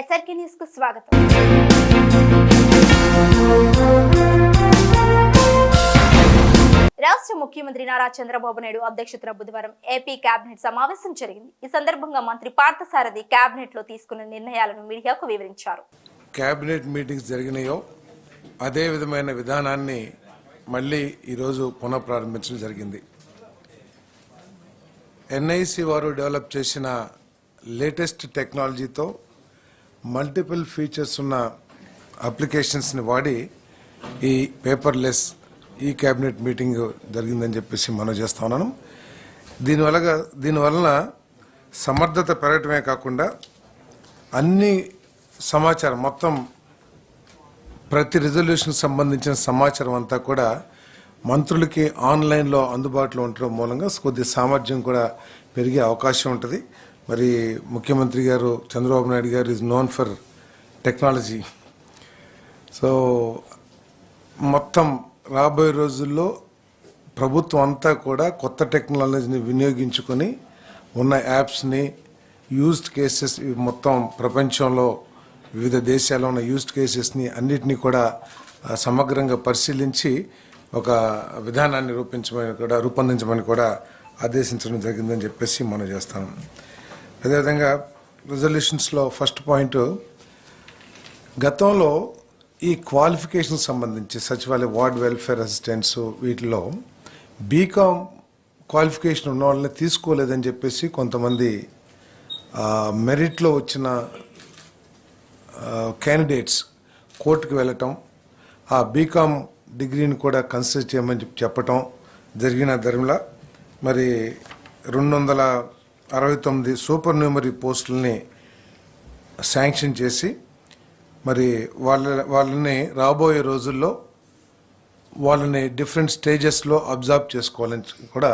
SRK న్యూస్కు స్వాగతం. రాష్ట్ర ముఖ్యమంత్రి నారా చంద్రబాబు నాయుడు అధ్యక్షతన బుధవారం ఏపీ కేబినెట్ సమావేశం జరిగింది. ఈ సందర్భంగా మంత్రి పార్థసారథి కేబినెట్లో తీసుకున్న నిర్ణయాలను మీడియాకు వివరించారు. క్యాబినెట్ మీటింగ్స్ జరిగినాయో అదే విధమైన విధానాన్ని మళ్ళీ ఈరోజు పునఃప్రారంభించడం జరిగింది. ఎన్ఐసి వారు డెవలప్ చేసిన లేటెస్ట్ టెక్నాలజీతో మల్టిపుల్ ఫీచర్స్ ఉన్న అప్లికేషన్స్ని వాడి ఈ పేపర్లెస్ ఈ క్యాబినెట్ మీటింగ్ జరిగిందని చెప్పేసి మనం చేస్తా ఉన్నాను. దీనివల్ల దీనివలన సమర్థత పెరగటమే కాకుండా అన్ని సమాచారం మొత్తం ప్రతి రిజల్యూషన్ సంబంధించిన సమాచారం అంతా కూడా మంత్రులకి ఆన్లైన్లో అందుబాటులో ఉండటం మూలంగా కొద్ది సామర్థ్యం కూడా పెరిగే అవకాశం ఉంటుంది. మరి ముఖ్యమంత్రి గారు చంద్రబాబు నాయుడు గారు is known for technology so మొత్తం రాబోయే రోజుల్లో ప్రభుత్వం అంతా కూడా కొత్త టెక్నాలజీని వినియోగించుకొని ఉన్న యాప్స్ని యూజ్డ్ కేసెస్ మొత్తం ప్రపంచంలో వివిధ దేశాల్లో ఉన్న యూజ్డ్ కేసెస్ని అన్నిటినీ కూడా సమగ్రంగా పరిశీలించి ఒక విధానాన్ని రూపించమని కూడా రూపొందించమని కూడా ఆదేశించడం జరిగిందని చెప్పేసి మనం చేస్తాం. అదేవిధంగా రిజల్యూషన్స్లో ఫస్ట్ పాయింట్ గతంలో ఈ క్వాలిఫికేషన్ సంబంధించి సచివాలయ వార్డ్ వెల్ఫేర్ అసిస్టెంట్స్ వీటిలో బీకామ్ క్వాలిఫికేషన్ ఉన్న వాళ్ళని తీసుకోలేదని చెప్పేసి కొంతమంది మెరిట్లో వచ్చిన క్యాండిడేట్స్ కోర్టుకు వెళ్ళటం ఆ బీకామ్ డిగ్రీని కూడా కన్సిడర్ చేయమని చెప్పి చెప్పటం జరిగిన ధర్మలా. మరి రెండు వందల అరవై తొమ్మిది సూపర్ న్యూమరీ పోస్టులని శాంక్షన్ చేసి మరి వాళ్ళ వాళ్ళని రాబోయే రోజుల్లో వాళ్ళని డిఫరెంట్ స్టేజెస్లో అబ్జర్వ్ చేసుకోవాలని కూడా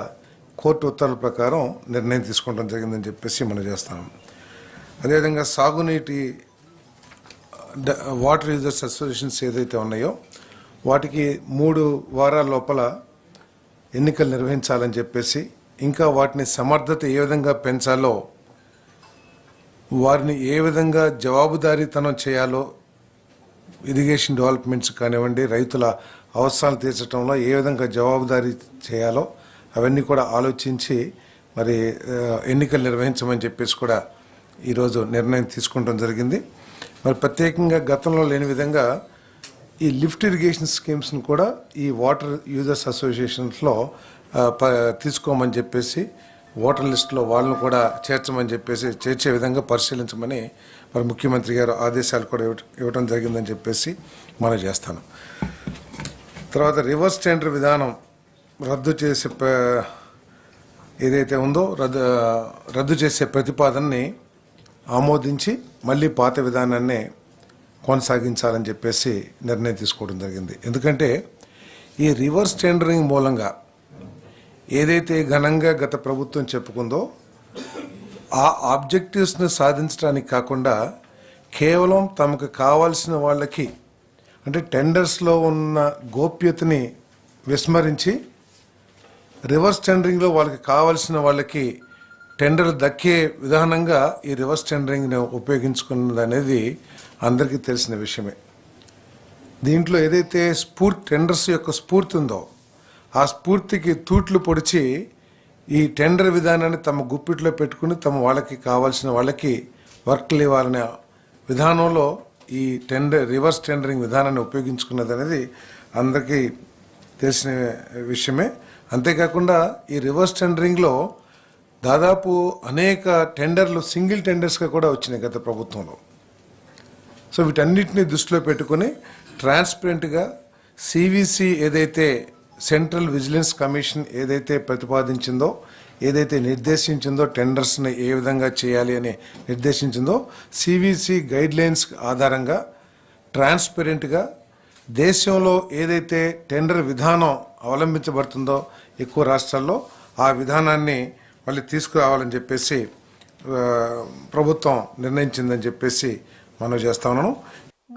కోర్టు ఉత్తర్వుల ప్రకారం నిర్ణయం తీసుకోవడం జరిగిందని చెప్పేసి మనం చేస్తాం అదేవిధంగా సాగునీటి వాటర్ యూజర్స్ అసోసియేషన్స్ ఏదైతే ఉన్నాయో వాటికి మూడు వారాల లోపల ఎన్నికలు నిర్వహించాలని చెప్పేసి ఇంకా వాటిని సమర్థత ఏ విధంగా పెంచాలో వారిని ఏ విధంగా జవాబుదారీతనం చేయాలో ఇరిగేషన్ డెవలప్మెంట్స్ కానివ్వండి రైతుల అవసరాలు తీర్చడంలో ఏ విధంగా జవాబుదారీ చేయాలో అవన్నీ కూడా ఆలోచించి మరి ఎన్నికలు నిర్వహించమని చెప్పేసి కూడా ఈరోజు నిర్ణయం తీసుకోవడం జరిగింది. మరి ప్రత్యేకంగా గతంలో లేని విధంగా ఈ లిఫ్ట్ ఇరిగేషన్ స్కీమ్స్ని కూడా ఈ వాటర్ యూజర్స్ అసోసియేషన్స్లో తీసుకోమని చెప్పేసి ఓటర్ లిస్టులో వాళ్ళను కూడా చేర్చమని చెప్పేసి చేర్చే విధంగా పరిశీలించమని మరి ముఖ్యమంత్రి గారు ఆదేశాలు కూడా ఇవ్వటం జరిగిందని చెప్పేసి మనం చేస్తాను. తర్వాత రివర్స్ టెండర్ విధానం రద్దు చేసే ఏదైతే ఉందో రద్దు రద్దు చేసే ప్రతిపాదనని ఆమోదించి మళ్ళీ పాత విధానాన్నే కొనసాగించాలని చెప్పేసి నిర్ణయం తీసుకోవడం జరిగింది. ఎందుకంటే ఈ రివర్స్ టెండరింగ్ మూలంగా ఏదైతే ఘనంగా గత ప్రభుత్వం చెప్పుకుందో ఆ ఆబ్జెక్టివ్స్ని సాధించడానికి కాకుండా కేవలం తమకు కావాల్సిన వాళ్ళకి అంటే టెండర్స్లో ఉన్న గోప్యతని విస్మరించి రివర్స్ టెండరింగ్లో వాళ్ళకి కావాల్సిన వాళ్ళకి టెండర్ దక్కే విధానంగా ఈ రివర్స్ టెండరింగ్ని ఉపయోగించుకున్నది అనేది అందరికీ తెలిసిన విషయమే. దీంట్లో ఏదైతే స్ఫూర్తి టెండర్స్ యొక్క స్ఫూర్తి ఉందో ఆ స్ఫూర్తికి తూట్లు పొడిచి ఈ టెండర్ విధానాన్ని తమ గుప్పిట్లో పెట్టుకుని తమ వాళ్ళకి కావాల్సిన వాళ్ళకి వర్క్లు ఇవ్వాలనే విధానంలో ఈ టెండర్ రివర్స్ టెండరింగ్ విధానాన్ని ఉపయోగించుకున్నది అనేది అందరికీ తెలిసిన విషయమే. అంతేకాకుండా ఈ రివర్స్ టెండరింగ్లో దాదాపు అనేక టెండర్లు సింగిల్ టెండర్స్గా కూడా వచ్చినాయి గత ప్రభుత్వంలో. సో వీటన్నిటిని దృష్టిలో పెట్టుకుని ట్రాన్స్పరెంట్గా సివిసి ఏదైతే సెంట్రల్ విజిలెన్స్ కమిషన్ ఏదైతే ప్రతిపాదించిందో ఏదైతే నిర్దేశించిందో టెండర్స్ని ఏ విధంగా చేయాలి అని నిర్దేశించిందో సివిసి గైడ్ లైన్స్ ఆధారంగా ట్రాన్స్పరెంట్గా దేశంలో ఏదైతే టెండర్ విధానం అవలంబించబడుతుందో ఎక్కువ రాష్ట్రాల్లో ఆ విధానాన్ని మళ్ళీ తీసుకురావాలని చెప్పేసి ప్రభుత్వం నిర్ణయించిందని చెప్పేసి మనం చేస్తా ఉన్నాను.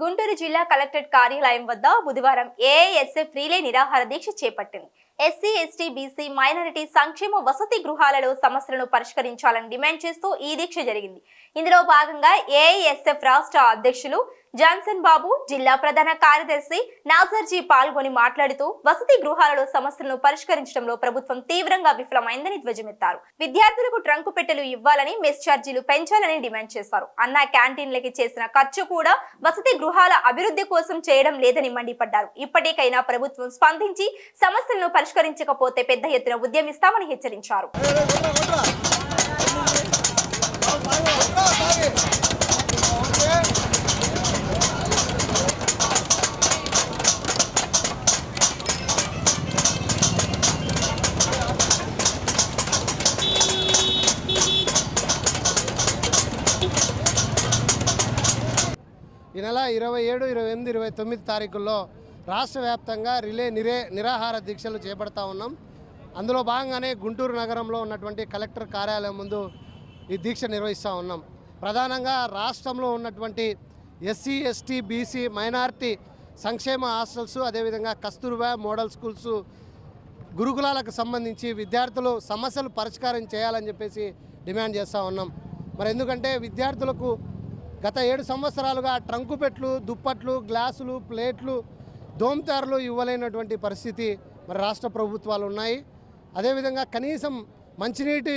గుంటూరు జిల్లా కలెక్టరేట్ కార్యాలయం వద్ద బుధవారం ఏఎస్ఎఫ్ రీలే నిరాహార దీక్ష చేపట్టింది. ఎస్సీ ఎస్టీ బీసీ మైనారిటీ సంక్షేమ వసతి గృహాలలో సమస్యలను పరిష్కరించాలని డిమాండ్ చేస్తూ ఈ దీక్ష జరిగింది. ఇందులో భాగంగా ఏఎస్ఎఫ్ రాష్ట్ర అధ్యక్షులు జాన్సన్ బాబు జిల్లా ప్రధాన కార్యదర్శి నాజర్జీ పాల్గొని మాట్లాడుతూ వసతి గృహాలలో సమస్యలను పరిష్కరించడంలో ప్రభుత్వం తీవ్రంగా విఫలమైందని ధ్వజమెత్తారు విద్యార్థులకు ట్రంకు పెట్టెలు ఇవ్వాలని మెస్ ఛార్జీలు పెంచాలని డిమాండ్ చేశారు అన్న క్యాంటీన్లకి చేసిన ఖర్చు కూడా వసతి గృహాల అభివృద్ధి కోసం చేయడం లేదని మండిపడ్డారు ఇప్పటికైనా ప్రభుత్వం స్పందించి సమస్యలను పరిష్కరించకపోతే పెద్ద ఎత్తున ఉద్యమిస్తామని హెచ్చరించారు ఇరవై ఏడు ఇరవై ఎనిమిది ఇరవై తొమ్మిది తారీఖుల్లో రాష్ట్ర వ్యాప్తంగా రిలే నిరే నిరాహార దీక్షలు చేపడతా ఉన్నాం. అందులో భాగంగానే గుంటూరు నగరంలో ఉన్నటువంటి కలెక్టర్ కార్యాలయం ముందు ఈ దీక్ష నిర్వహిస్తూ ఉన్నాం. ప్రధానంగా రాష్ట్రంలో ఉన్నటువంటి ఎస్సీ ఎస్టీ బీసీ మైనారిటీ సంక్షేమ హాస్టల్స్ అదేవిధంగా కస్తూర్బా మోడల్ స్కూల్స్ గురుకులాలకు సంబంధించి విద్యార్థులు సమస్యలు పరిష్కారం చేయాలని చెప్పేసి డిమాండ్ చేస్తూ ఉన్నాం. మరి ఎందుకంటే విద్యార్థులకు గత ఏడు సంవత్సరాలుగా ట్రంకు పెట్లు దుప్పట్లు గ్లాసులు ప్లేట్లు దోమతారులు ఇవ్వలేనటువంటి పరిస్థితి మరి రాష్ట్ర ప్రభుత్వాలు ఉన్నాయి. అదేవిధంగా కనీసం మంచినీటి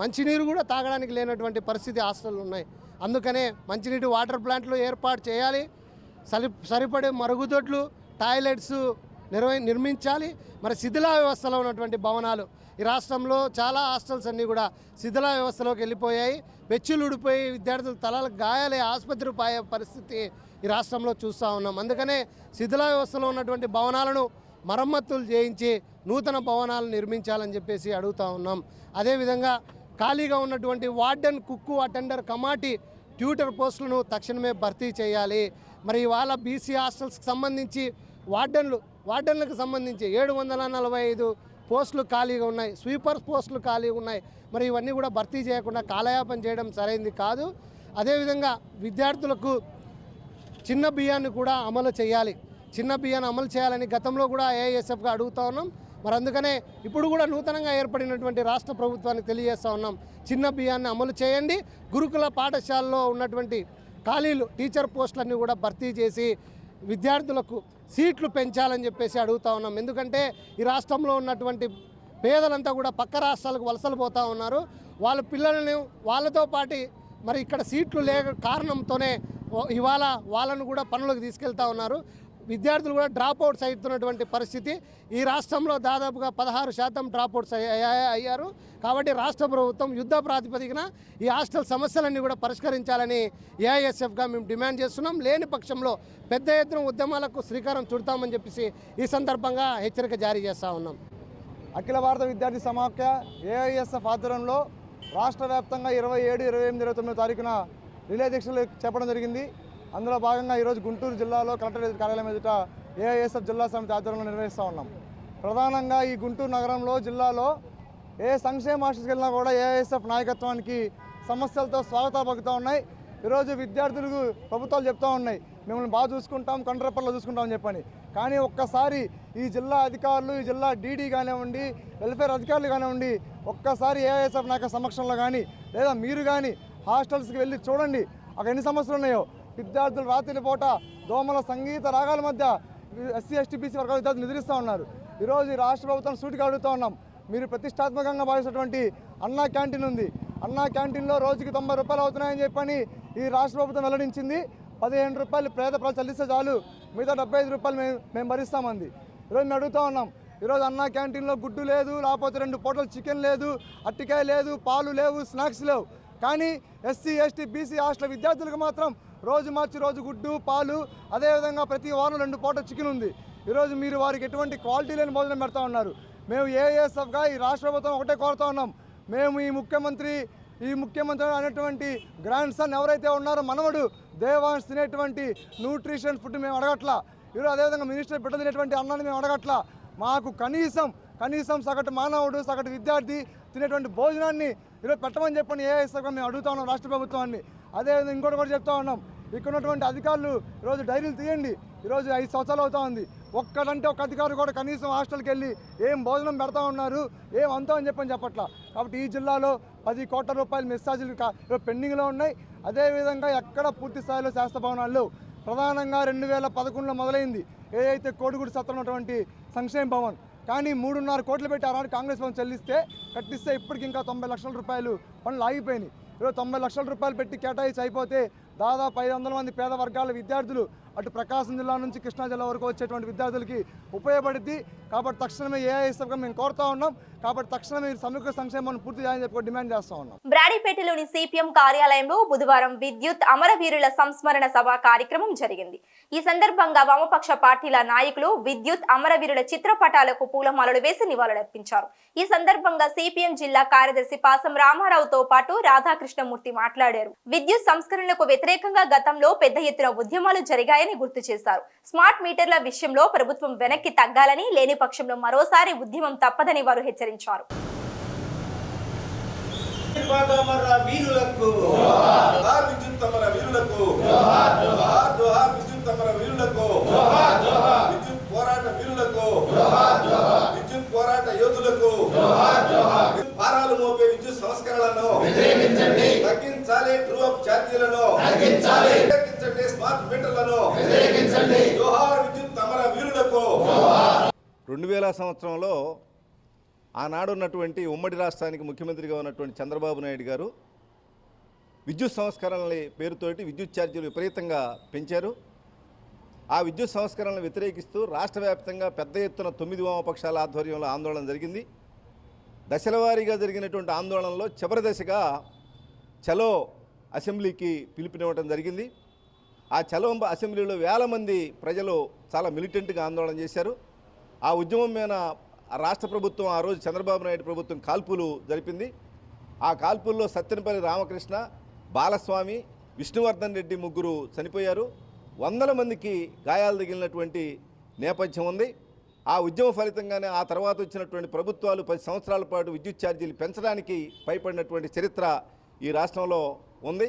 మంచినీరు కూడా తాగడానికి లేనటువంటి పరిస్థితి హాస్టల్ ఉన్నాయి. అందుకనే మంచినీటి వాటర్ ప్లాంట్లు ఏర్పాటు చేయాలి. సరి సరిపడే మరుగుదొడ్లు టాయిలెట్స్ నిర్వహి నిర్మించాలి. మరి శిథిలా వ్యవస్థలో ఉన్నటువంటి భవనాలు. ఈ రాష్ట్రంలో చాలా హాస్టల్స్ అన్నీ కూడా శిథిలా వ్యవస్థలోకి వెళ్ళిపోయాయి. బెచ్చులు ఊడిపోయి విద్యార్థులు తలలకు గాయాలే ఆసుపత్రి పాయే పరిస్థితి ఈ రాష్ట్రంలో చూస్తూ ఉన్నాం. అందుకనే శిథిలా వ్యవస్థలో ఉన్నటువంటి భవనాలను మరమ్మతులు చేయించి నూతన భవనాలు నిర్మించాలని చెప్పేసి అడుగుతా ఉన్నాం. అదేవిధంగా ఖాళీగా ఉన్నటువంటి వార్డెన్ కుక్కు అటెండర్ కమాటి ట్యూటర్ పోస్టులను తక్షణమే భర్తీ చేయాలి. మరి ఇవాళ బీసీ హాస్టల్స్కి సంబంధించి వార్డెన్లు వార్డెన్లకు సంబంధించి ఏడు వందల నలభై ఐదు పోస్టులు ఖాళీగా ఉన్నాయి. స్వీపర్ పోస్టులు ఖాళీగా ఉన్నాయి. మరి ఇవన్నీ కూడా భర్తీ చేయకుండా కాలయాపన చేయడం సరైంది కాదు. అదేవిధంగా విద్యార్థులకు చిన్న బియ్యాన్ని కూడా అమలు చేయాలి. చిన్న బియ్యాన్ని అమలు చేయాలని గతంలో కూడా ఏఐఎస్ఎఫ్గా అడుగుతా ఉన్నాం. మరి అందుకనే ఇప్పుడు కూడా నూతనంగా ఏర్పడినటువంటి రాష్ట్ర ప్రభుత్వానికి తెలియజేస్తా ఉన్నాం. చిన్న బియ్యాన్ని అమలు చేయండి. గురుకుల పాఠశాలలో ఉన్నటువంటి ఖాళీలు టీచర్ పోస్టులన్నీ కూడా భర్తీ చేసి విద్యార్థులకు సీట్లు పెంచాలని చెప్పేసి అడుగుతా ఉన్నాం. ఎందుకంటే ఈ రాష్ట్రంలో ఉన్నటువంటి పేదలంతా కూడా పక్క రాష్ట్రాలకు వలసలు పోతూ ఉన్నారు. వాళ్ళ పిల్లలను వాళ్ళతో పాటు మరి ఇక్కడ సీట్లు లేక కారణంతోనే ఇవాళ వాళ్ళను కూడా పనులకు తీసుకెళ్తా ఉన్నారు. విద్యార్థులు కూడా డ్రాప్ అవుట్స్ అవుతున్నటువంటి పరిస్థితి. ఈ రాష్ట్రంలో దాదాపుగా పదహారు శాతం డ్రాప్ అవుట్స్ అయ్యారు. కాబట్టి రాష్ట్ర ప్రభుత్వం యుద్ధ ప్రాతిపదికన ఈ హాస్టల్ సమస్యలన్నీ కూడా పరిష్కరించాలని ఏఐఎస్ఎఫ్గా మేము డిమాండ్ చేస్తున్నాం. లేని పక్షంలో పెద్ద ఎత్తున ఉద్యమాలకు శ్రీకారం చుడతామని చెప్పేసి ఈ సందర్భంగా హెచ్చరిక జారీ చేస్తూ ఉన్నాం. అఖిల భారత విద్యార్థి సమాఖ్య ఏఐఎస్ఎఫ్ ఆధ్వర్యంలో రాష్ట్ర వ్యాప్తంగా ఇరవై ఏడు ఇరవై ఎనిమిది ఇరవై తొమ్మిదో తారీఖున రిలే దీక్షలు చేపడం జరిగింది. అందులో భాగంగా ఈరోజు గుంటూరు జిల్లాలో కలెక్టర్ కార్యాలయం ఎదుట ఏఐఎస్ఎఫ్ జిల్లా సమితి ఆధ్వర్యంలో నిర్వహిస్తూ ఉన్నాం. ప్రధానంగా ఈ గుంటూరు నగరంలో జిల్లాలో ఏ సంక్షేమ హాస్టల్కి వెళ్ళినా కూడా ఏఐఎస్ఎఫ్ నాయకత్వానికి సమస్యలతో స్వాగత పలుకుతూ ఉన్నాయి. ఈరోజు విద్యార్థులకు ప్రభుత్వాలు చెప్తూ ఉన్నాయి. మిమ్మల్ని బాగా చూసుకుంటాం కండ్రపల్లో చూసుకుంటామని చెప్పని. కానీ ఒక్కసారి ఈ జిల్లా అధికారులు ఈ జిల్లా డీడీ కానివ్వండి వెల్ఫేర్ అధికారులు కానివ్వండి ఒక్కసారి ఏఐఎస్ఎఫ్ నాయక సమక్షంలో కానీ లేదా మీరు కానీ హాస్టల్స్కి వెళ్ళి చూడండి అక్కడ ఎన్ని సమస్యలు ఉన్నాయో విద్యార్థులు రాత్రి పూట దోమల సంగీత రాగాల మధ్య ఎస్సీ ఎస్టీ బీసీ వర్గాల విద్యార్థులు నిద్రిస్తూ ఉన్నారు. ఈరోజు ఈ రాష్ట్ర ప్రభుత్వం సూటిగా అడుగుతూ ఉన్నాం. మీరు ప్రతిష్టాత్మకంగా భావిస్తున్నటువంటి అన్నా క్యాంటీన్ ఉంది. అన్నా క్యాంటీన్లో రోజుకి తొంభై రూపాయలు అవుతున్నాయని చెప్పని ఈ రాష్ట్ర ప్రభుత్వం వెల్లడించింది. పదిహేను రూపాయలు పేద ప్రజలు చెల్లిస్తే చాలు. మిగతా డెబ్బై ఐదు రూపాయలు మేము మేము భరిస్తామంది. ఈరోజు మేము అడుగుతూ ఉన్నాం. ఈరోజు అన్నా క్యాంటీన్లో గుడ్డు లేదు లేకపోతే రెండు పూటలు చికెన్ లేదు అట్టికాయ లేదు పాలు లేవు స్నాక్స్ లేవు. కానీ ఎస్సీ ఎస్టీ బీసీ హాస్టల్ విద్యార్థులకు మాత్రం రోజు మార్చి రోజు గుడ్డు పాలు అదేవిధంగా ప్రతి వారం రెండు పూట చికెన్ ఉంది. ఈరోజు మీరు వారికి ఎటువంటి క్వాలిటీ లేని భోజనం పెడతా ఉన్నారు. మేము ఏఏఎస్ఎఫ్గా ఈ రాష్ట్ర ప్రభుత్వం ఒకటే కోరుతా ఉన్నాం. మేము ఈ ముఖ్యమంత్రి ఈ ముఖ్యమంత్రి అనేటువంటి గ్రాండ్ సన్ ఎవరైతే ఉన్నారో మనవడు దేవాన్స్ తినేటువంటి న్యూట్రిషన్ ఫుడ్ మేము అడగట్లా. ఈరోజు అదేవిధంగా మినిస్టర్ బిడ్డ తినేటువంటి అన్నాన్ని మేము అడగట్లా. మాకు కనీసం కనీసం సగటు మానవుడు సగటు విద్యార్థి తినేటువంటి భోజనాన్ని ఈరోజు పెట్టమని చెప్పని ఏఐఎస్ఎఫ్గా మేము అడుగుతా ఉన్నాం రాష్ట్ర ప్రభుత్వాన్ని. అదేవిధంగా ఇంకోటి కూడా చెప్తా ఉన్నాం. ఇక్కడ ఉన్నటువంటి అధికారులు ఈరోజు డైరీలు తీయండి. ఈరోజు ఐదు సంవత్సరాలు అవుతా ఉంది. ఒక్కడంటే ఒక అధికారు కూడా కనీసం హాస్టల్కి వెళ్ళి ఏం భోజనం పెడతా ఉన్నారు ఏం అంతా అని చెప్పని చెప్పట్లా. కాబట్టి ఈ జిల్లాలో పది కోట్ల రూపాయల మెసేజ్లు పెండింగ్లో ఉన్నాయి. అదేవిధంగా ఎక్కడ పూర్తి స్థాయిలో శాస్త్ర భవనాలు ప్రధానంగా రెండు వేల పదకొండులో మొదలైంది. ఏదైతే కోడిగుడి సత్రం ఉన్నటువంటి సంక్షేమ భవన్ కానీ మూడున్నర కోట్లు పెట్టి ఆనాడు కాంగ్రెస్ భవన్ చెల్లిస్తే కట్టిస్తే ఇప్పటికి ఇంకా తొంభై లక్షల రూపాయలు పనులు ఆగిపోయినాయి. ఈరోజు తొంభై లక్షల రూపాయలు పెట్టి కేటాయించి అయిపోతే దాదాపు ఐదు వందల మంది పేద వర్గాల విద్యార్థులు అటు ప్రకాశం జిల్లా నుంచి కృష్ణా జిల్లా వరకు వచ్చేటువంటి విద్యార్థులకి ఉపయోగపడుద్ది. కాబట్టి తక్షణమే ఏఐఎస్ఎఫ్గా మేము కోరుతా ఉన్నాం. కాబట్టి తక్షణమే సమగ్ర సంక్షేమాన్ని పూర్తి చేయాలని చెప్పి డిమాండ్ చేస్తా ఉన్నాం. బ్రాడీపేటలోని సిపిఎం కార్యాలయంలో బుధవారం విద్యుత్ అమరవీరుల సంస్మరణ సభ కార్యక్రమం జరిగింది. ఈ సందర్భంగా వామపక్ష పార్టీల నాయకులు విద్యుత్ అమరవీరుల చిత్రపటాలకు పూలమాలలు వేసి నివాళులర్పించారు. ఈ సందర్భంగా సిపిఎం జిల్లా కార్యదర్శి పాసం రామారావుతో పాటు రాధాకృష్ణమూర్తి మాట్లాడారు. విద్యుత్ సంస్కరణలకు వ్యతిరేకంగా గతంలో పెద్ద ఎత్తున ఉద్యమాలు జరిగాయని గుర్తు చేశారు. స్మార్ట్ మీటర్ల విషయంలో ప్రభుత్వం వెనక్కి తగ్గాలని లేని పక్షంలో మరోసారి ఉద్యమం తప్పదని వారు హెచ్చరించారు. పోరాట వీరులకు విద్యుత్ పోరాట యోధులకు విద్యుత్ భారాలు మోపే విద్యుత్ సంస్కరణలను తగ్గించాలి ట్రూ అప్ ఛార్జీలను జోహార్ విద్యుత్ అమర వీరులకు. రెండు వేల సంవత్సరంలో ఆనాడు ఉన్నటువంటి ఉమ్మడి రాష్ట్రానికి ముఖ్యమంత్రిగా ఉన్నటువంటి చంద్రబాబు నాయుడు గారు విద్యుత్ సంస్కరణల పేరుతోటి విద్యుత్ ఛార్జీలు విపరీతంగా పెంచారు. ఆ విద్యుత్ సంస్కరణలను వ్యతిరేకిస్తూ రాష్ట్ర వ్యాప్తంగా పెద్ద ఎత్తున తొమ్మిది వామపక్షాల ఆధ్వర్యంలో ఆందోళన జరిగింది. దశల వారీగా జరిగినటువంటి ఆందోళనలో చివరి దశగా చలో అసెంబ్లీకి పిలుపునివ్వడం జరిగింది. ఆ చలవంబ అసెంబ్లీలో వేల మంది ప్రజలు చాలా మిలిటెంట్గా ఆందోళన చేశారు. ఆ ఉద్యమం మీద రాష్ట్ర ప్రభుత్వం ఆ రోజు చంద్రబాబు నాయుడు ప్రభుత్వం కాల్పులు జరిపింది. ఆ కాల్పుల్లో సత్యనపల్లి రామకృష్ణ బాలస్వామి విష్ణువర్ధన్ రెడ్డి ముగ్గురు చనిపోయారు. వందల మందికి గాయాలు తగిలినటువంటి నేపథ్యం ఉంది. ఆ ఉద్యమ ఫలితంగానే ఆ తర్వాత వచ్చినటువంటి ప్రభుత్వాలు పది సంవత్సరాల పాటు విద్యుత్ ఛార్జీలు పెంచడానికి భయపడినటువంటి చరిత్ర ఈ రాష్ట్రంలో ఉంది.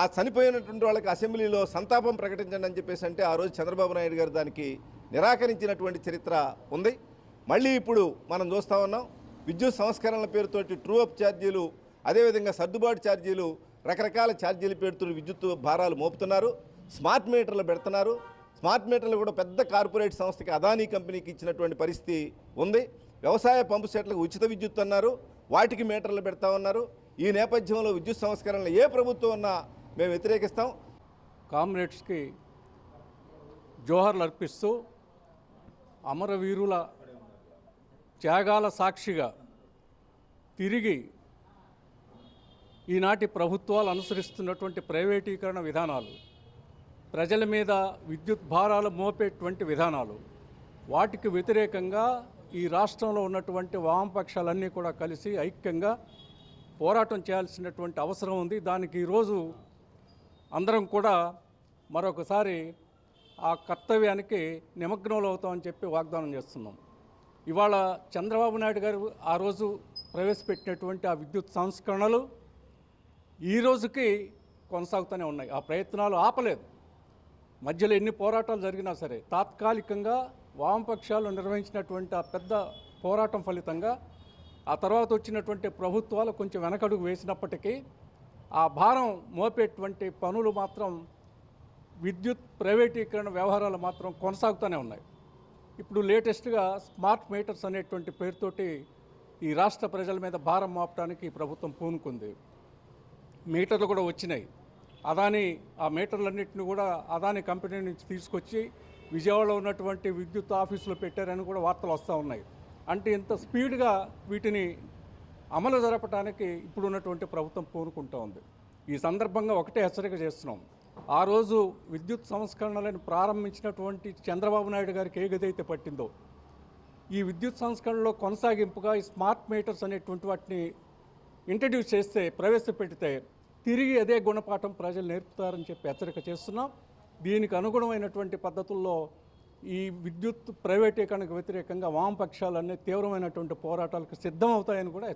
ఆ చనిపోయినటువంటి వాళ్ళకి అసెంబ్లీలో సంతాపం ప్రకటించండి అని చెప్పేసి అంటే ఆ రోజు చంద్రబాబు నాయుడు గారు దానికి నిరాకరించినటువంటి చరిత్ర ఉంది. మళ్ళీ ఇప్పుడు మనం చూస్తూ ఉన్నాం విద్యుత్ సంస్కరణల పేరుతోటి ట్రూ అప్ ఛార్జీలు అదేవిధంగా సర్దుబాటు ఛార్జీలు రకరకాల ఛార్జీల పేరుతో విద్యుత్ భారాలు మోపుతున్నారు స్మార్ట్ మీటర్లు పెడుతున్నారు. స్మార్ట్ మీటర్లు కూడా పెద్ద కార్పొరేట్ సంస్థకి అదానీ కంపెనీకి ఇచ్చినటువంటి పరిస్థితి ఉంది. వ్యవసాయ పంపు సెట్లకు ఉచిత విద్యుత్ అన్నారు వాటికి మీటర్లు పెడతా ఉన్నారు. ఈ నేపథ్యంలో విద్యుత్ సంస్కరణలు ఏ ప్రభుత్వం ఉన్నా మేము వ్యతిరేకిస్తాం. కామ్రేడ్స్కి జోహర్లు అర్పిస్తూ అమరవీరుల త్యాగాల సాక్షిగా తిరిగి ఈనాటి ప్రభుత్వాలు అనుసరిస్తున్నటువంటి ప్రైవేటీకరణ విధానాలు ప్రజల మీద విద్యుత్ భారాలు మోపేటువంటి విధానాలు వాటికి వ్యతిరేకంగా ఈ రాష్ట్రంలో ఉన్నటువంటి వామపక్షాలన్నీ కూడా కలిసి ఐక్యంగా పోరాటం చేయాల్సినటువంటి అవసరం ఉంది. దానికి ఈరోజు అందరం కూడా మరొకసారి ఆ కర్తవ్యానికి నిమగ్నంలో అవుతామని చెప్పి వాగ్దానం చేస్తున్నాం. ఇవాళ చంద్రబాబు నాయుడు గారు ఆ రోజు ప్రవేశపెట్టినటువంటి ఆ విద్యుత్ సంస్కరణలు ఈ రోజుకి కొనసాగుతూనే ఉన్నాయి. ఆ ప్రయత్నాలు ఆపలేదు. మధ్యలో ఎన్ని పోరాటాలు జరిగినా సరే తాత్కాలికంగా వామపక్షాలు నిర్వహించినటువంటి ఆ పెద్ద పోరాటం ఫలితంగా ఆ తర్వాత వచ్చినటువంటి ప్రభుత్వాలు కొంచెం వెనకడుగు వేసినప్పటికీ ఆ భారం మోపేటువంటి పనులు మాత్రం విద్యుత్ ప్రైవేటీకరణ వ్యవహారాలు మాత్రం కొనసాగుతూనే ఉన్నాయి. ఇప్పుడు లేటెస్ట్గా స్మార్ట్ మీటర్స్ అనేటువంటి పేరుతోటి ఈ రాష్ట్ర ప్రజల మీద భారం మోపడానికి ప్రభుత్వం పూనుకుంది. మీటర్లు కూడా వచ్చినాయి. అదాని ఆ మీటర్లన్నింటినీ కూడా అదాని కంపెనీ నుంచి తీసుకొచ్చి విజయవాడలో ఉన్నటువంటి విద్యుత్ ఆఫీసులో పెట్టారని కూడా వార్తలు వస్తూ ఉన్నాయి. అంటే ఇంత స్పీడ్గా వీటిని అమలు జరపడానికి ఇప్పుడున్నటువంటి ప్రభుత్వం పూనుకుంటూ ఉంది. ఈ సందర్భంగా ఒకటే హెచ్చరిక చేస్తున్నాం. ఆ రోజు విద్యుత్ సంస్కరణలను ప్రారంభించినటువంటి చంద్రబాబు నాయుడు గారికి ఏ గది అయితే పట్టిందో ఈ విద్యుత్ సంస్కరణలో కొనసాగింపుగా ఈ స్మార్ట్ మీటర్స్ అనేటువంటి వాటిని ఇంట్రడ్యూస్ చేస్తే ప్రవేశపెడితే తిరిగి అదే గుణపాఠం ప్రజలు నేర్పుతారని చెప్పి హెచ్చరిక చేస్తున్నాం. దీనికి అనుగుణమైనటువంటి పద్ధతుల్లో ఈ విద్యుత్ ప్రైవేటీకరణకు వ్యతిరేకంగా వామపక్షాలన్నీ తీవ్రమైనటువంటి పోరాటాలకు సిద్ధమవుతాయని కూడా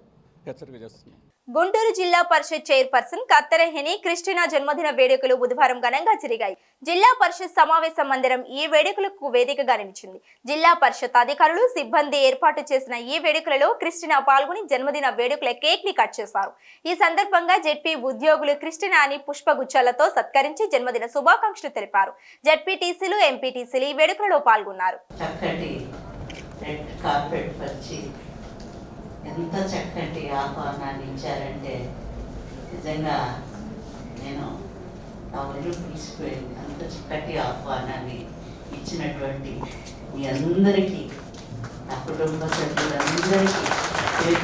హెచ్చరిక చేస్తున్నాం. గుంటూరు జిల్లా పరిషత్ చైర్పర్సన్ కత్తెరహిని క్రిస్టినా జన్మదిన వేడుకలు బుధవారం ఘనంగా జరిగాయి. జిల్లా పరిషత్ సమావేశ మందిరం ఈ వేడుకలకు వేదికగా నిలిచింది. జిల్లా పరిషత్ అధికారులు సిబ్బంది ఏర్పాటు చేసిన ఈ వేడుకలలో క్రిస్టినా పాల్గొని జన్మదిన వేడుకల కేక్ని కట్ చేశారు. ఈ సందర్భంగా జెడ్పీ ఉద్యోగులు క్రిస్టినాని పుష్పగుచ్చాలతో సత్కరించి జన్మదిన శుభాకాంక్షలు తెలిపారు. జెడ్పీటీసీలు ఎంపీటీసీలు ఈ వేడుకలలో పాల్గొన్నారు. ఎంత చక్కటి ఆహ్వానాన్ని ఇచ్చారంటే నిజంగా నేను నా ఒళ్ళు పిలిచిపోయింది అంత చక్కటి ఆహ్వానాన్ని ఇచ్చినటువంటి మీ అందరికీ నా కుటుంబ సభ్యులందరికీ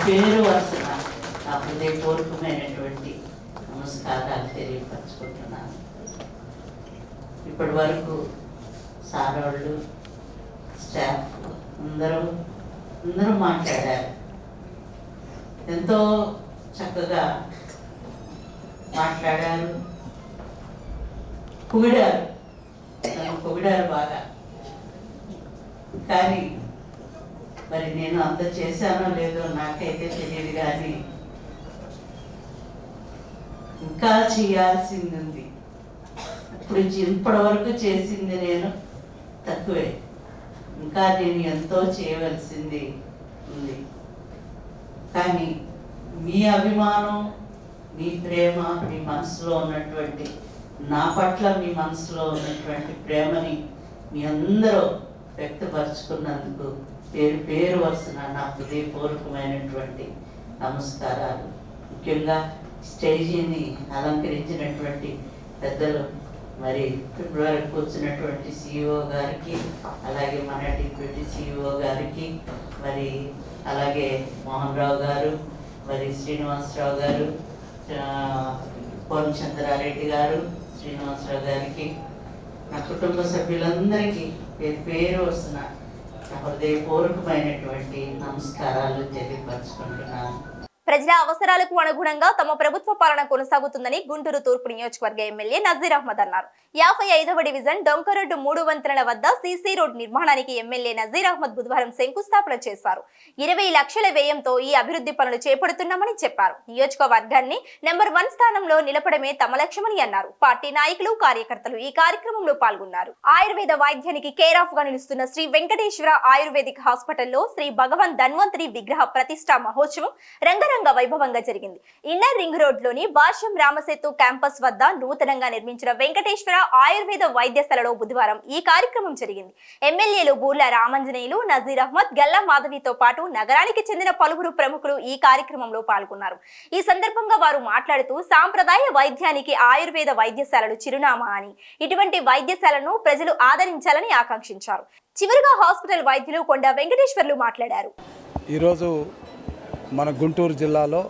పేరు వరుసన నా హృదయపూర్వకమైనటువంటి నమస్కారాలు తెలియపరచుకుంటున్నాను. ఇప్పటి వరకు సారోళ్ళు స్టాఫ్ అందరూ అందరూ మాట్లాడారు. ఎంతో చక్కగా మాట్లాడారు. పొగిడారు. నన్ను పొగిడారు బాగా. కానీ మరి నేను అంత చేశానో లేదో నాకైతే తెలియదు కానీ ఇంకా చేయాల్సింది ఉంది ఇప్పుడు ఇప్పటి వరకు చేసింది నేను తక్కువే. ఇంకా నేను ఎంతో చేయవలసింది ఉంది. కానీ మీ అభిమానం మీ ప్రేమ మీ మనసులో ఉన్నటువంటి నా పట్ల మీ మనసులో ఉన్నటువంటి ప్రేమని మీ అందరూ వ్యక్తపరుచుకున్నందుకు పేరు పేరు వరుసన నా హృదయపూర్వకమైనటువంటి నమస్కారాలు. ముఖ్యంగా స్టేజీని అలంకరించినటువంటి పెద్దలు మరి ఫిబ్రవరి కూర్చున్నటువంటి వచ్చినటువంటి సిఇఓ గారికి అలాగే మన డిప్యూటీ సిఇఓ గారికి మరి అలాగే మోహన్ రావు గారు మరి శ్రీనివాసరావు గారు ఆ, గారు శ్రీనివాసరావు గారికి నా కుటుంబ సభ్యులందరికీ పేరు పేరు వస్తున్న హృదయపూర్వకమైనటువంటి నమస్కారాలు తెలియపరచుకుంటున్నాను. ప్రజల అవసరాలకు అనుగుణంగా తమ ప్రభుత్వ పాలన కొనసాగుతుందని గుంటూరు తూర్పు నియోజకవర్గ ఎమ్మెల్యే నజీర్ అహ్మద్ అన్నారు. యాభై ఐదవ డివిజన్ డొంకరోడ్డు మూడు వంతెనల వద్ద సీసీ రోడ్ నిర్మాణానికి ఎమ్మెల్యే నజీర్ అహ్మద్ బుధవారం శంకుస్థాపన చేశారు. ఇరవై లక్షల వ్యయంతో ఈ అభివృద్ధి పనులు చేపడుతున్నామని చెప్పారు. నియోజకవర్గాన్ని నెంబర్ వన్ స్థానంలో నిలపడమే తమ లక్ష్యమని అన్నారు. పార్టీ నాయకులు కార్యకర్తలు ఈ కార్యక్రమంలో పాల్గొన్నారు. ఆయుర్వేద వైద్యానికి కేర్ ఆఫ్గా నిలుస్తున్న శ్రీ వెంకటేశ్వర ఆయుర్వేదిక్ హాస్పిటల్లో శ్రీ భగవాన్ ధన్వంతరి విగ్రహ ప్రతిష్టా మహోత్సవం రంగరంగ వైభవంగా జరిగింది. ఇన్నర్ రింగ్ రోడ్లోని భాష్యం రామసేతు క్యాంపస్ వద్ద నూతనంగా నిర్మించిన వెంకటేశ్వర ఆయుర్వేద వైద్యశాలలో బుధవారం ఈ కార్యక్రమం జరిగింది. ఎమ్మెల్యేలు బూర్ల రామంజనేయులు నజీర్ అహ్మద్ గల్లా మాధవితో పాటు నగరానికి చెందిన పలువురు ప్రముఖులు ఈ కార్యక్రమంలో పాల్గొన్నారు. ఈ సందర్భంగా వారు మాట్లాడుతూ సాంప్రదాయ వైద్యానికి ఆయుర్వేద వైద్యశాలలు చిరునామా అని. ఇటువంటి వైద్యశాలను ప్రజలు ఆదరించాలని ఆకాంక్షించారు. చివరిగా హాస్పిటల్ వైద్యులు కొండ వెంకటేశ్వర్లు మాట్లాడారు. ఈరోజు మన గుంటూరు జిల్లాలో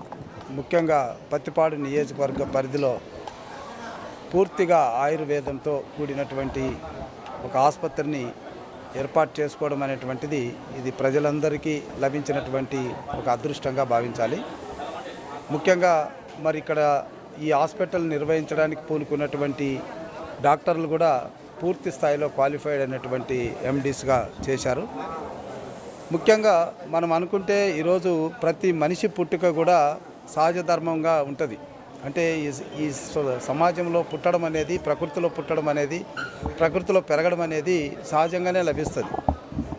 ముఖ్యంగా పత్తిపాడు నియోజకవర్గ పరిధిలో పూర్తిగా ఆయుర్వేదంతో కూడినటువంటి ఒక ఆసుపత్రిని ఏర్పాటు చేసుకోవడం అనేటువంటిది ఇది ప్రజలందరికీ లభించినటువంటి ఒక అదృష్టంగా భావించాలి. ముఖ్యంగా మరి ఇక్కడ ఈ హాస్పిటల్ నిర్వహించడానికి పూనుకున్నటువంటి డాక్టర్లు కూడా పూర్తి స్థాయిలో క్వాలిఫైడ్ అయినటువంటి ఎండీస్గా చేశారు. ముఖ్యంగా మనం అనుకుంటే ఈరోజు ప్రతి మనిషి పుట్టుక కూడా సహజ ధర్మంగా ఉంటుంది. అంటే ఈ స- సమాజంలో పుట్టడం అనేది ప్రకృతిలో పుట్టడం అనేది ప్రకృతిలో పెరగడం అనేది సహజంగానే లభిస్తుంది.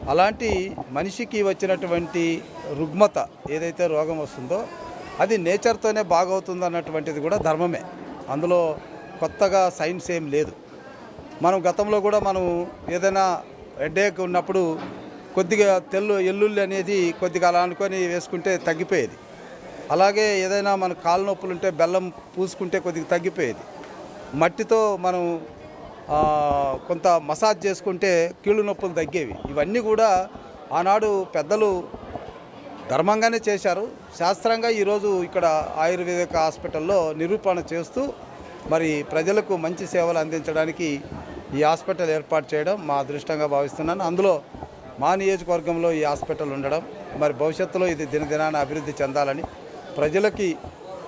అలాంటి మనిషికి వచ్చినటువంటి రుగ్మత ఏదైతే రోగం వస్తుందో అది నేచర్తోనే బాగవుతుంది అన్నటువంటిది కూడా ధర్మమే. అందులో కొత్తగా సైన్స్ ఏం లేదు. మనం గతంలో కూడా మనం ఏదైనా హెడ్ఏక్ ఉన్నప్పుడు కొద్దిగా తెల్లు ఎల్లుల్లి అనేది కొద్దిగా అలా అనుకొని వేసుకుంటే తగ్గిపోయేది. అలాగే ఏదైనా మన కాలు నొప్పులు ఉంటే బెల్లం పూసుకుంటే కొద్దిగా తగ్గిపోయేది. మట్టితో మనం కొంత మసాజ్ చేసుకుంటే కీళ్ళు నొప్పులు తగ్గేవి. ఇవన్నీ కూడా ఆనాడు పెద్దలు ధర్మంగానే చేశారు. శాస్త్రంగా ఈరోజు ఇక్కడ ఆయుర్వేదిక హాస్పిటల్లో నిరూపణ చేస్తూ మరి ప్రజలకు మంచి సేవలు అందించడానికి ఈ హాస్పిటల్ ఏర్పాటు చేయడం మా అదృష్టంగా భావిస్తున్నాను. అందులో మా నియోజకవర్గంలో ఈ హాస్పిటల్ ఉండడం మరి భవిష్యత్తులో ఇది దినదినాన అభివృద్ధి చెందాలని ప్రజలకి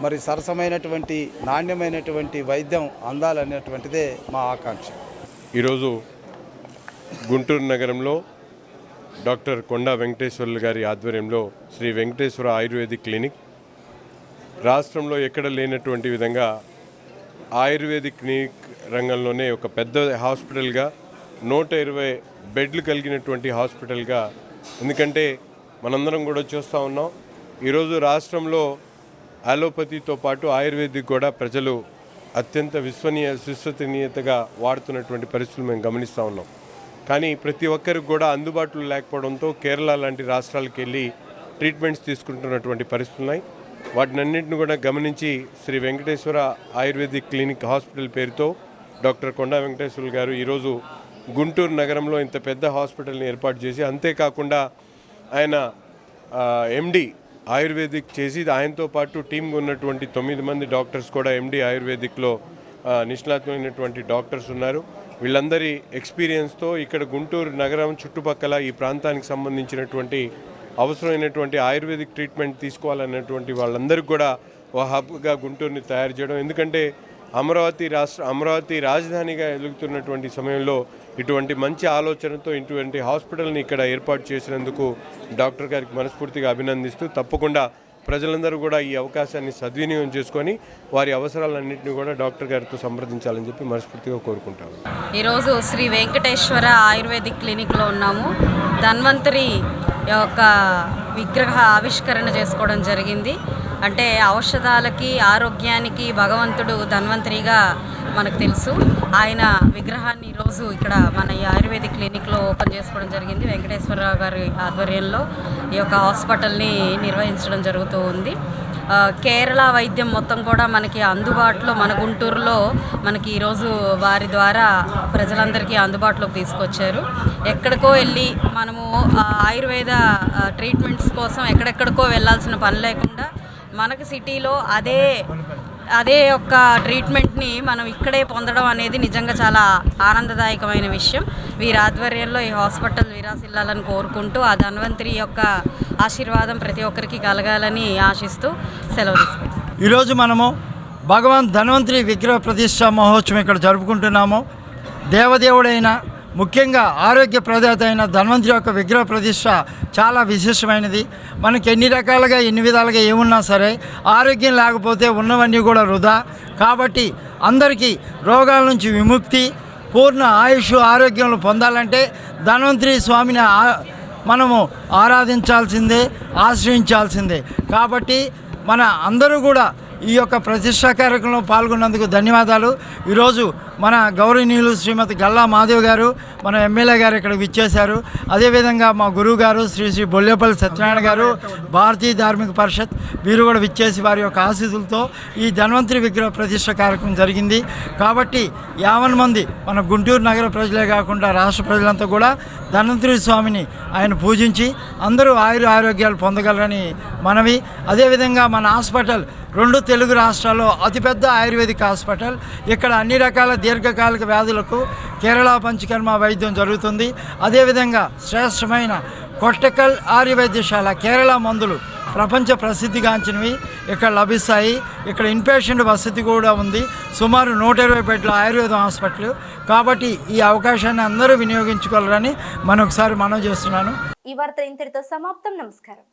మరి సరసమైనటువంటి నాణ్యమైనటువంటి వైద్యం అందాలనేటువంటిదే మా ఆకాంక్ష. ఈరోజు గుంటూరు నగరంలో డాక్టర్ కొండా వెంకటేశ్వర్లు గారి ఆధ్వర్యంలో శ్రీ వెంకటేశ్వర ఆయుర్వేదిక్ క్లినిక్ రాష్ట్రంలో ఎక్కడ లేనటువంటి విధంగా ఆయుర్వేదిక్ క్లినిక్ రంగంలోనే ఒక పెద్ద హాస్పిటల్గా నూట ఇరవై బెడ్లు కలిగినటువంటి హాస్పిటల్గా. ఎందుకంటే మనందరం కూడా చూస్తూ ఉన్నాం. ఈరోజు రాష్ట్రంలో అలోపతితో పాటు ఆయుర్వేదిక్ కూడా ప్రజలు అత్యంత విశ్వనీయ విశ్వసనీయతగా వాడుతున్నటువంటి పరిస్థితులు మేము గమనిస్తూ ఉన్నాం. కానీ ప్రతి ఒక్కరికి కూడా అందుబాటులో లేకపోవడంతో కేరళ లాంటి రాష్ట్రాలకు వెళ్ళి ట్రీట్మెంట్స్ తీసుకుంటున్నటువంటి పరిస్థితులు ఉన్నాయి. వాటినన్నింటిని కూడా గమనించి Shri Venkateswara ayurvedic clinic hospital పేరుతో డాక్టర్ కొండా వెంకటేశ్వర గారు ఈరోజు గుంటూరు నగరంలో ఇంత పెద్ద హాస్పిటల్ని ఏర్పాటు చేసి అంతేకాకుండా ఆయన ఎండి ఆయుర్వేదిక్ చేసి ఆయనతో పాటు టీంగా ఉన్నటువంటి తొమ్మిది మంది డాక్టర్స్ కూడా ఎండి ఆయుర్వేదిక్లో ఆ, డాక్టర్స్ ఉన్నారు. వీళ్ళందరి ఎక్స్పీరియన్స్తో ఇక్కడ గుంటూరు నగరం చుట్టుపక్కల ఈ ప్రాంతానికి సంబంధించినటువంటి అవసరమైనటువంటి ఆయుర్వేదిక్ ట్రీట్మెంట్ తీసుకోవాలన్నటువంటి వాళ్ళందరికీ కూడా ఓ హబ్గా గుంటూరుని తయారు చేయడం. ఎందుకంటే అమరావతి రాష్ట్ర అమరావతి రాజధానిగా ఎదుగుతున్నటువంటి సమయంలో ఇటువంటి మంచి ఆలోచనతో ఇటువంటి హాస్పిటల్ని ఇక్కడ ఏర్పాటు చేసినందుకు డాక్టర్ గారికి మనస్ఫూర్తిగా అభినందిస్తూ తప్పకుండా ప్రజలందరూ కూడా ఈ అవకాశాన్ని సద్వినియోగం చేసుకొని వారి అవసరాలన్నింటినీ కూడా డాక్టర్ గారితో సంప్రదించాలని చెప్పి మనస్ఫూర్తిగా కోరుకుంటాను. ఈరోజు శ్రీ వెంకటేశ్వర ఆయుర్వేదిక్ క్లినిక్లో ఉన్నాము. ధన్వంతరి యొక్క విగ్రహ ఆవిష్కరణ చేసుకోవడం జరిగింది. అంటే ఔషధాలకి ఆరోగ్యానికి భగవంతుడు ధన్వంతరిగా మనకు తెలుసు. ఆయన విగ్రహాన్ని ఈరోజు ఇక్కడ మన ఈ ఆయుర్వేదిక్ క్లినిక్లో ఓపెన్ చేసుకోవడం జరిగింది. వెంకటేశ్వరరావు గారి ఆధ్వర్యంలో ఈ యొక్క హాస్పిటల్ని నిర్వహించడం జరుగుతూ ఉంది. కేరళ వైద్యం మొత్తం కూడా మనకి అందుబాటులో మన గుంటూరులో మనకి ఈరోజు వారి ద్వారా ప్రజలందరికీ అందుబాటులోకి తీసుకొచ్చారు. ఎక్కడికో వెళ్ళి మనము ఆయుర్వేద ట్రీట్మెంట్స్ కోసం ఎక్కడెక్కడికో వెళ్ళాల్సిన పని లేకుండా మనకు సిటీలో అదే అదే యొక్క ట్రీట్మెంట్ని మనం ఇక్కడే పొందడం అనేది నిజంగా చాలా ఆనందదాయకమైన విషయం. వీరి ఆధ్వర్యంలో ఈ హాస్పిటల్ విరాసిల్లాలని కోరుకుంటూ ఆ ధన్వంతరి యొక్క ఆశీర్వాదం ప్రతి ఒక్కరికి కలగాలని ఆశిస్తూ సెలవు తీసుకుంటాం ఈరోజు మనము భగవాన్ ధన్వంతరి విగ్రహ ప్రతిష్ట మహోత్సవం ఇక్కడ జరుపుకుంటున్నాము. దేవదేవుడైన ముఖ్యంగా ఆరోగ్య ప్రదాత అయిన ధన్వంతరి యొక్క విగ్రహ ప్రతిష్ట చాలా విశేషమైనది. మనకి ఎన్ని రకాలుగా ఎన్ని విధాలుగా ఏమున్నా సరే ఆరోగ్యం లేకపోతే ఉన్నవన్నీ కూడా వృధా. కాబట్టి అందరికీ రోగాల నుంచి విముక్తి పూర్ణ ఆయుష్ ఆరోగ్యంలో పొందాలంటే ధన్వంతరి స్వామిని మనము ఆరాధించాల్సిందే ఆశ్రయించాల్సిందే. కాబట్టి మన అందరూ కూడా ఈ యొక్క ప్రతిష్టా కార్యక్రమంలో పాల్గొన్నందుకు ధన్యవాదాలు. ఈరోజు మన గౌరవనీయులు శ్రీమతి గల్లా మాధవ్ గారు మన ఎమ్మెల్యే గారు ఇక్కడ విచ్చేశారు. అదేవిధంగా మా గురువు గారు శ్రీ శ్రీ బొల్లేపల్లి సత్యనారాయణ గారు భారతీయ ధార్మిక పరిషత్ వీరు కూడా విచ్చేసి వారి యొక్క ఆశీస్సులతో ఈ ధన్వంతరి విగ్రహ ప్రతిష్ట కార్యక్రమం జరిగింది. కాబట్టి యావన్ మంది మన గుంటూరు నగర ప్రజలే కాకుండా రాష్ట్ర ప్రజలంతా కూడా ధన్వంతరి స్వామిని ఆయన పూజించి అందరూ ఆయుర ఆరోగ్యాలు పొందగలరని మనవి. అదేవిధంగా మన హాస్పిటల్ రెండు తెలుగు రాష్ట్రాల్లో అతిపెద్ద ఆయుర్వేదిక్ హాస్పిటల్. ఇక్కడ అన్ని రకాల దీర్ఘకాలిక వ్యాధులకు కేరళ పంచకర్మ వైద్యం జరుగుతుంది. అదేవిధంగా శ్రేష్టమైన కొట్టకల్ ఆర్యవైద్యశాల కేరళ మందులు ప్రపంచ ప్రసిద్ధిగాంచినవి ఇక్కడ లభిస్తాయి. ఇక్కడ ఇన్పేషెంట్ వసతి కూడా ఉంది. సుమారు నూట ఇరవై బెడ్ల ఆయుర్వేద హాస్పిటల్. కాబట్టి ఈ అవకాశాన్ని అందరూ వినియోగించుకోవాలని మరొకసారి మనం చేస్తున్నాను. ఈ వార్త ఇంతటితో సమాప్తం. నమస్కారం.